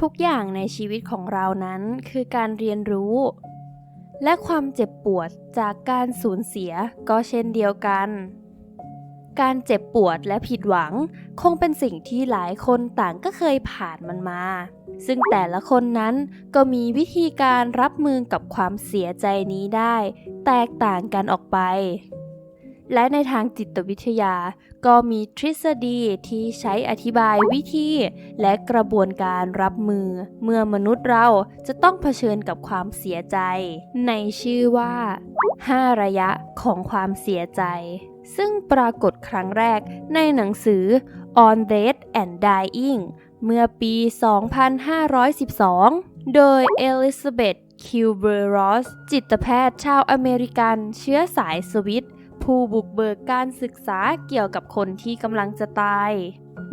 ทุกอย่างในชีวิตของเรานั้นคือการเรียนรู้ และความเจ็บปวดจากการสูญเสียก็เช่นเดียวกัน การเจ็บปวดและผิดหวังคงเป็นสิ่งที่หลายคนต่างก็เคยผ่านมันมา ซึ่งแต่ละคนนั้นก็มีวิธีการรับมือกับความเสียใจนี้ได้ แตกต่างกันออกไป และในทางจิตวิทยา ก็มีทฤษฎีที่ใช้อธิบายวิธี และกระบวนการรับมือ เมื่อมนุษย์เราจะต้องเผชิญกับความเสียใจ ในชื่อว่า 5 ระยะของความเสียใจ ซึ่งปรากฏครั้งแรกในหนังสือ On Death and Dying เมื่อปี 2512 โดยเอลิซาเบธคิวเบรอสจิตแพทย์ชาวอเมริกันเชื้อสายสวิต ผู้บุกเบิกการศึกษาเกี่ยวกับคนที่กำลังจะตาย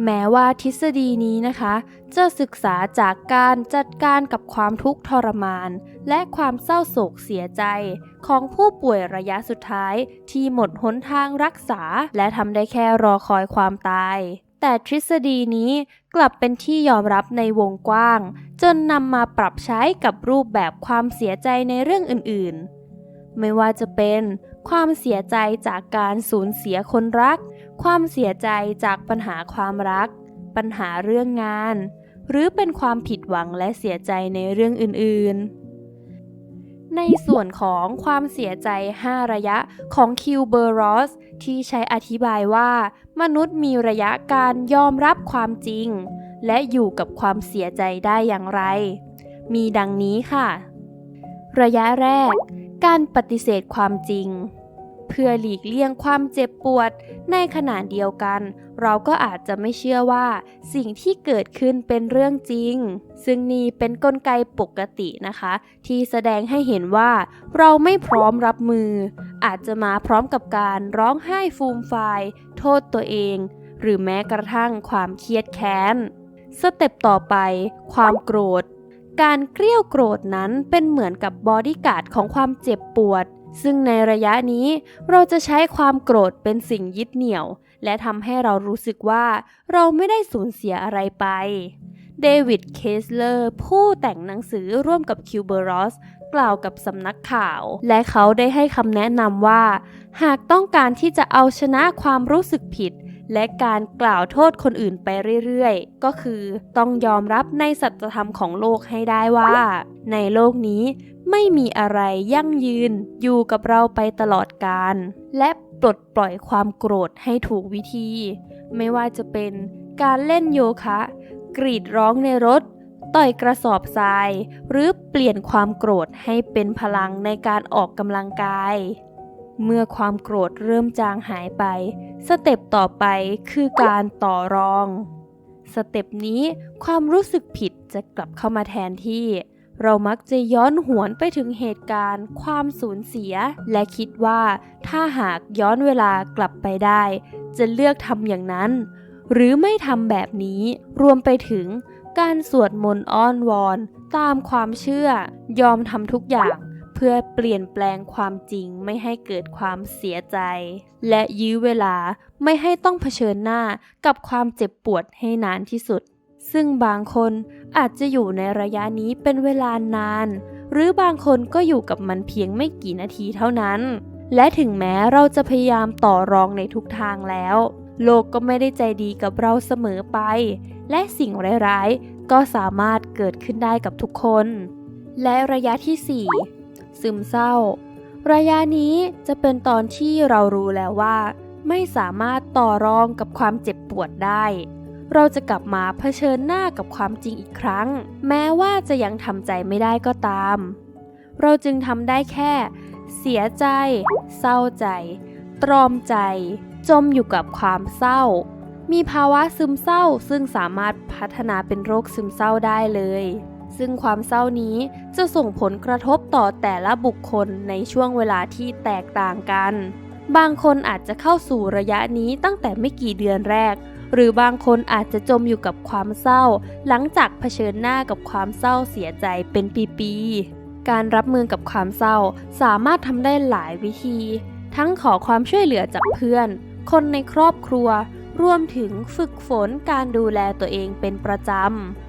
แม้ว่าทฤษฎีนี้นะคะ จะศึกษาจากการจัดการกับความทุกข์ทรมาน และความเศร้าโศกเสียใจ ของผู้ป่วยระยะสุดท้ายที่หมดหนทางรักษา และทำได้แค่รอคอยความตาย แต่ทฤษฎีนี้กลับเป็นที่ยอมรับในวงกว้าง จนนำมาปรับใช้กับรูปแบบความเสียใจในเรื่องอื่นๆ ไม่ว่าจะเป็น ความเสียใจจากการสูญเสียคนรัก ความเสียใจจากปัญหาความรัก ปัญหาเรื่องงาน หรือเป็นความผิดหวังและเสียใจในเรื่องอื่นๆ ในส่วนของความเสียใจ 5 ระยะของคิวเบอร์รอสที่ใช้อธิบายว่า มนุษย์มีระยะการยอมรับความจริง และอยู่กับความเสียใจได้อย่างไร มีดังนี้ค่ะ ระยะแรก การปฏิเสธความจริง เพื่อหลีกเลี่ยงความเจ็บปวด ในขณะเดียวกัน เราก็อาจจะไม่เชื่อว่า สิ่งที่เกิดขึ้นเป็นเรื่องจริง ซึ่งนี่เป็นนกลไกปกตินะคะ ที่แสดงให้เห็นว่า เราไม่พร้อมรับมือ อาจจะมาพร้อมกับการร้องไห้ฟูมฟายโทษตัวเอง หรือแม้กระทั่งความเครียดแค้น สเต็ปต่อไป ความโกรธ การเกลี้ยวโกรธนั้นเป็นเหมือนกับบอดี้การ์ดของความเจ็บปวด ซึ่งในระยะนี้เราจะใช้ความโกรธเป็นสิ่งยึดเหนี่ยว และทำให้เรารู้สึกว่าเราไม่ได้สูญเสียอะไรไป เดวิด เคสเลอร์ ผู้แต่งหนังสือร่วมกับคิวเบอรอสกล่าวกับสำนักข่าว และเขาได้ให้คำแนะนำว่า หากต้องการที่จะเอาชนะความรู้สึกผิด และการกล่าวโทษคนอื่นไปเรื่อยๆ ก็คือต้องยอมรับในสัจธรรมของโลกให้ได้ว่า ในโลกนี้ไม่มีอะไรยั่งยืนอยู่กับเราไปตลอดกาลและปลดปล่อยความโกรธให้ถูกวิธี ไม่ว่าจะเป็นการเล่นโยคะ กรีดร้องในรถ ต่อยกระสอบทราย หรือเปลี่ยนความโกรธให้เป็นพลังในการออกกำลังกาย เมื่อความโกรธเริ่มจางหายไป สเต็ปต่อไปคือการต่อรอง สเต็ปนี้ความรู้สึกผิดจะกลับเข้ามาแทนที่ เรามักจะย้อนหวนไปถึงเหตุการณ์ ความสูญเสีย และคิดว่าถ้าหากย้อนเวลากลับไปได้ จะเลือกทำอย่างนั้น หรือไม่ทำแบบนี้ รวมไปถึงการสวดมนต์อ้อนวอน ตามความเชื่อ ยอมทำทุกอย่าง พื่อเปลี่ยนแปลงความจริงไม่ให้เกิดความเสียใจ และยื้อเวลาไม่ให้ต้องเผชิญหน้ากับความเจ็บปวดให้นานที่สุด ซึ่งบางคนอาจจะอยู่ในระยะนี้เป็นเวลานาน หรือบางคนก็อยู่กับมันเพียงไม่กี่นาทีเท่านั้น และถึงแม้เราจะพยายามต่อรองในทุกทางแล้ว โลกก็ไม่ได้ใจดีกับเราเสมอไป และสิ่งร้ายๆก็สามารถเกิดขึ้นได้กับทุกคน และระยะที่ 4 ซึมเศร้า ระยะนี้จะเป็นตอนที่เรารู้แล้วว่า ไม่สามารถต่อรองกับความเจ็บปวดได้ เราจะกลับมาเผชิญหน้ากับความจริงอีกครั้ง แม้ว่าจะยังทำใจไม่ได้ก็ตาม เราจึงทำได้แค่ เสียใจ เศร้าใจ ตรอมใจ จมอยู่กับความเศร้ามีภาวะซึมเศร้าซึ่งสามารถพัฒนาเป็นโรคซึมเศร้าได้เลย ซึ่งความเศร้านี้จะส่งผลกระทบต่อแต่ละบุคคลในช่วงเวลาที่แตกต่างกัน บางคนอาจจะเข้าสู่ระยะนี้ตั้งแต่ไม่กี่เดือนแรก หรือบางคนอาจจะจมอยู่กับความเศร้า หลังจากเผชิญหน้ากับความเศร้าเสียใจเป็นปีๆ การรับมือกับความเศร้าสามารถทำได้หลายวิธี ทั้งขอความช่วยเหลือจากเพื่อน คนในครอบครัว รวมถึงฝึกฝนการดูแลตัวเองเป็นประจำ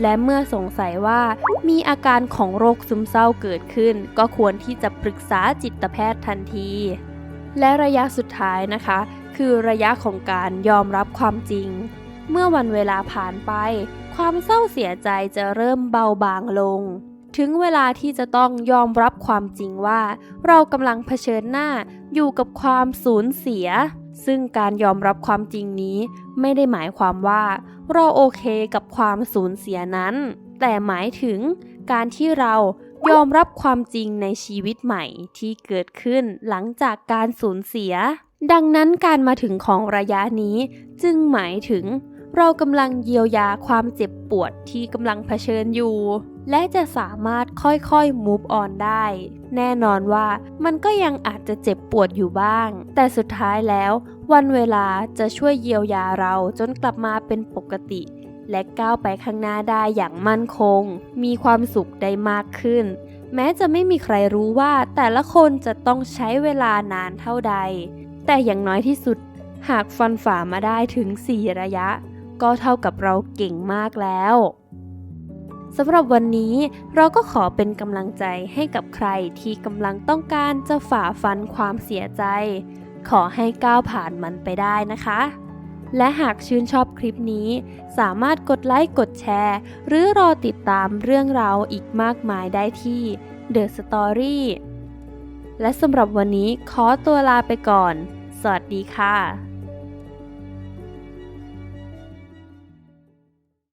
และเมื่อสงสัยว่ามีอาการของโรคซึมเศร้าเกิดขึ้น ก็ควรที่จะปรึกษาจิตแพทย์ทันที และระยะสุดท้ายนะคะ คือระยะของการยอมรับความจริง เมื่อวันเวลาผ่านไป ความเศร้าเสียใจจะเริ่มเบาบางลง ถึงเวลาที่จะต้องยอมรับความจริงว่า เรากำลังเผชิญหน้าอยู่กับความสูญเสีย ซึ่งการยอมรับความจริงนี้ไม่ได้หมายความว่า เราโอเคกับความสูญเสียนั้น แต่หมายถึงการที่เรายอมรับความจริงในชีวิตใหม่ที่เกิดขึ้นหลังจากการสูญเสีย ดังนั้นการมาถึงของระยะนี้จึงหมายถึง เรากำลังเยียวยาความเจ็บปวดที่กำลังเผชิญอยู่ และจะสามารถค่อยๆ move on ได้ แน่นอนว่ามันก็ยังอาจจะเจ็บปวดอยู่บ้าง แต่สุดท้ายแล้ว วันเวลาจะช่วยเยียวยาเราจนกลับมาเป็นปกติ และก้าวไปข้างหน้าได้อย่างมั่นคง มีความสุขได้มากขึ้น แม้จะไม่มีใครรู้ว่าแต่ละคนจะต้องใช้เวลานานเท่าใด แต่อย่างน้อยที่สุด หากฟันฝ่ามาได้ถึง 4 ระยะ ก็เท่ากับเราเก่งมากแล้ว สำหรับวันนี้เราก็ขอเป็นกำลังใจให้กับใครที่กำลังต้องการจะฝ่าฟันความเสียใจ ขอให้ก้าวผ่านมันไปได้นะคะ และหากชื่นชอบคลิปนี้ สามารถกดไลค์กดแชร์ หรือรอติดตามเรื่องราวอีกมากมายได้ที่ The Story และสำหรับวันนี้ขอตัวลาไปก่อน สวัสดีค่ะ